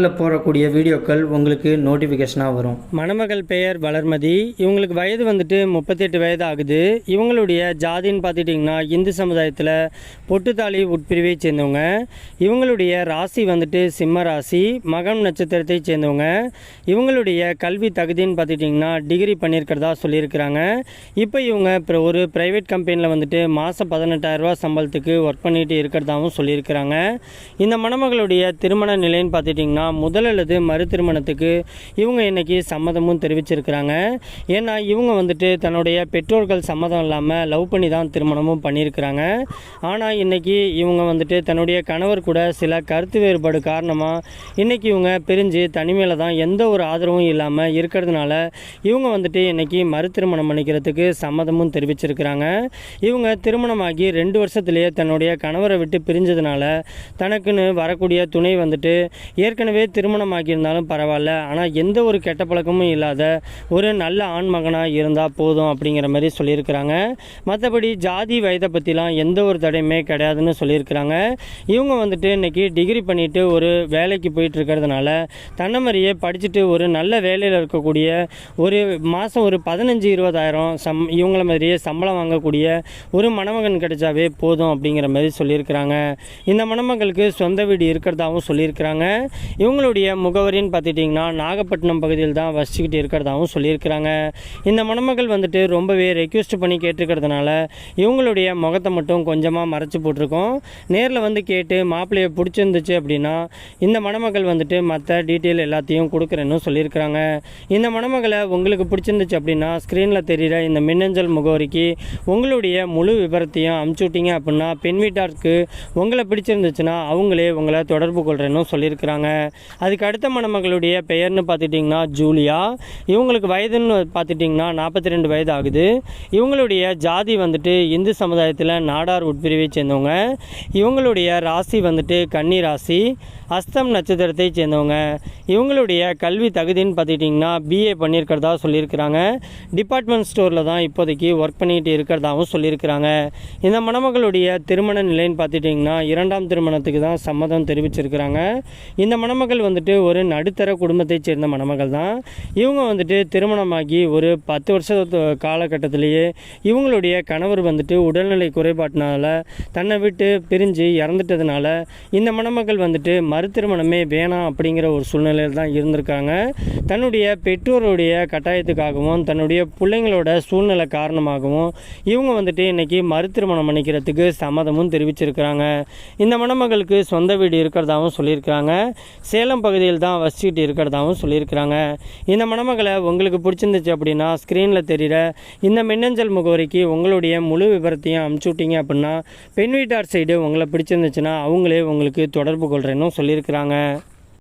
சேனலில் போடக்கூடிய வீடியோக்கள் உங்களுக்கு நோட்டிஃபிகேஷனாக வரும். மணமகள் பெயர் வளர்மதி. இவங்களுக்கு வயது வந்துட்டு முப்பத்தெட்டு வயது ஆகுது. இவங்களுடைய ஜாதின்னு பார்த்துட்டிங்கன்னா இந்து சமுதாயத்தில் பொட்டுத்தாலி உட்பிரிவை சேர்ந்தவங்க. இவங்களுடைய ராசி வந்துட்டு சிம்ம ராசி மகம் நட்சத்திரத்தை சேர்ந்தவங்க. இவங்களுடைய கல்வி தகுதின்னு பார்த்துட்டிங்கன்னா டிகிரி பண்ணியிருக்கிறதா சொல்லியிருக்கிறாங்க. இப்போ இவங்க ஒரு ப்ரைவேட் கம்பெனியில் வந்துட்டு மாதம் பதினெட்டாயிரரூபா சம்பளத்துக்கு ஒர்க் பண்ணிட்டு இருக்கிறதாவும் சொல்லியிருக்கிறாங்க. இந்த மணமகளுடைய திருமண நிலைன்னு பார்த்துட்டிங்கன்னா முதல் அல்லது மறு திருமணத்துக்கு இவங்க இன்னைக்கு சம்மதமும் தெரிவிச்சிருக்கிறாங்க. ஏன்னா இவங்க வந்துட்டு தன்னுடைய பெற்றோர்கள் சம்மதம் இல்லாமல் லவ் பண்ணி தான் திருமணமும் பண்ணியிருக்கிறாங்க. ஆனால் இன்னைக்கு இவங்க வந்துட்டு தன்னுடைய கணவர் கூட சில கருத்து வேறுபாடு காரணமாக இன்றைக்கி இவங்க பிரிஞ்சு தனிமையில் தான் எந்த ஒரு ஆதரவும் இல்லாமல் இருக்கிறதுனால இவங்க வந்துட்டு இன்றைக்கி மறு திருமணம் பண்ணிக்கிறதுக்கு சம்மதமும் தெரிவிச்சிருக்கிறாங்க. இவங்க திருமணமாகி ரெண்டு வருஷத்துலேயே தன்னுடைய கணவரை விட்டு பிரிஞ்சதுனால தனக்குன்னு வரக்கூடிய துணை வந்துட்டு ஏற்கனவே திருமணம் ஆக்கிருந்தாலும் பரவாயில்ல. ஆனால் எந்த ஒரு கெட்ட பழக்கமும் இல்லாத ஒரு நல்ல ஆண் மகனாக இருந்தால் போதும் அப்படிங்கிற மாதிரி சொல்லியிருக்கிறாங்க. மற்றபடி ஜாதி வயதை பற்றிலாம் எந்த ஒரு தடையுமே கிடையாதுன்னு சொல்லியிருக்கிறாங்க. இவங்க வந்துட்டு இன்னைக்கு டிகிரி பண்ணிவிட்டு ஒரு வேலைக்கு போயிட்டு இருக்கிறதுனால தன்னை மாதிரியே படிச்சுட்டு ஒரு நல்ல வேலையில் இருக்கக்கூடிய ஒரு மாதம் ஒரு பதினஞ்சு இருபதாயிரம் சம் இவங்கள மாதிரியே சம்பளம் வாங்கக்கூடிய ஒரு மணமகன் கிடைச்சாவே போதும் அப்படிங்கிற மாதிரி சொல்லியிருக்கிறாங்க. இந்த மணமகளுக்கு சொந்த வீடு இருக்கிறதாகவும் சொல்லியிருக்கிறாங்க. இவங்களுடைய முகவரின்னு பார்த்துட்டிங்கன்னா நாகப்பட்டினம் பகுதியில் தான் வசிச்சுக்கிட்டு இருக்கிறதாகவும் சொல்லியிருக்கிறாங்க. இந்த மணமகள் வந்துட்டு ரொம்பவே ரெக்வெஸ்ட் பண்ணி கேட்டிருக்கிறதுனால இவங்களுடைய முகத்தை மட்டும் கொஞ்சமாக மறைச்சி போட்டிருக்கோம். நேரில் வந்து கேட்டு மாப்பிள்ளையை பிடிச்சிருந்துச்சு அப்படின்னா இந்த மணமகள் வந்துட்டு மற்ற டீட்டெயில் எல்லாத்தையும் கொடுக்குறேன்னு சொல்லியிருக்கிறாங்க. இந்த மணமகளை உங்களுக்கு பிடிச்சிருந்துச்சு அப்படின்னா ஸ்க்ரீனில் தெரிகிற இந்த மின்னஞ்சல் முகவரிக்கு உங்களுடைய முழு விபரத்தையும் அமுச்சு விட்டீங்க அப்படின்னா பெண் வீட்டாருக்கு உங்களை பிடிச்சிருந்துச்சுன்னா அவங்களே உங்களை தொடர்பு கொள்கிறேன்னு சொல்லியிருக்கிறாங்க. அதுக்கு அடுத்த மணமகளுடைய பெயர்னு பார்த்துட்டிங்கன்னா ஜூலியா. இவங்களுக்கு வயதுன்னு பார்த்துட்டிங்கன்னா நாற்பத்தி ரெண்டு வயது ஆகுது இவங்களுடைய ஜாதி வந்துட்டு இந்து சமுதாயத்தில் நாடார் உட்பிரிவை சேர்ந்தவங்க. இவங்களுடைய ராசி வந்துட்டு கன்னி ராசி. அஸ்தம் நட்சத்திரத்தை சேர்ந்தவங்க. இவங்களுடைய கல்வி தகுதின்னு பார்த்துக்கிட்டிங்கன்னா பிஏ பண்ணியிருக்கிறதா சொல்லியிருக்கிறாங்க. டிபார்ட்மெண்ட் ஸ்டோரில் தான் இப்போதைக்கு ஒர்க் பண்ணிக்கிட்டு இருக்கிறதாகவும் சொல்லியிருக்கிறாங்க. இந்த மணமகளுடைய திருமண நிலைன்னு பார்த்துட்டிங்கன்னா இரண்டாம் திருமணத்துக்கு தான் சம்மதம் தெரிவிச்சிருக்கிறாங்க. இந்த மணமகள் வந்துட்டு ஒரு நடுத்தர குடும்பத்தைச் சேர்ந்த மணமகள் தான். இவங்க வந்துட்டு திருமணமாகி ஒரு பத்து வருஷ காலகட்டத்திலேயே இவங்களுடைய கணவர் வந்துட்டு உடல்நிலை குறைபாட்டினால தன்னை விட்டு பிரிஞ்சு இறந்துட்டதுனால இந்த மணமகள் வந்துட்டு மறு மறுதிருமணமே வேணாம் அப்படிங்கிற ஒரு சூழ்நிலையில் தான் இருந்திருக்காங்க. தன்னுடைய பெற்றோருடைய கட்டாயத்துக்காகவும் தன்னுடைய பிள்ளைங்களோட சூழ்நிலை காரணமாகவும் இவங்க வந்துட்டு இன்றைக்கி மறுதிருமணம் பண்ணிக்கிறதுக்கு சம்மதமும் தெரிவிச்சிருக்கிறாங்க. இந்த மணமகளுக்கு சொந்த வீடு இருக்கிறதாகவும் சொல்லியிருக்கிறாங்க. சேலம் பகுதியில் தான் வசிச்சுட்டு இருக்கிறதாகவும் சொல்லியிருக்கிறாங்க. இந்த மணமகளை உங்களுக்கு பிடிச்சிருந்துச்சு அப்படின்னா ஸ்க்ரீனில் தெரிகிற இந்த மின்னஞ்சல் முகவரிக்கு உங்களுடைய முழு விவரத்தையும் அமுச்சு விட்டீங்க அப்படின்னா பெண் வீட்டார் சைடு உங்களை பிடிச்சிருந்துச்சுன்னா அவங்களே உங்களுக்கு தொடர்பு கொள்கிறேன்னு சொல்லியிருக்கிறாங்க.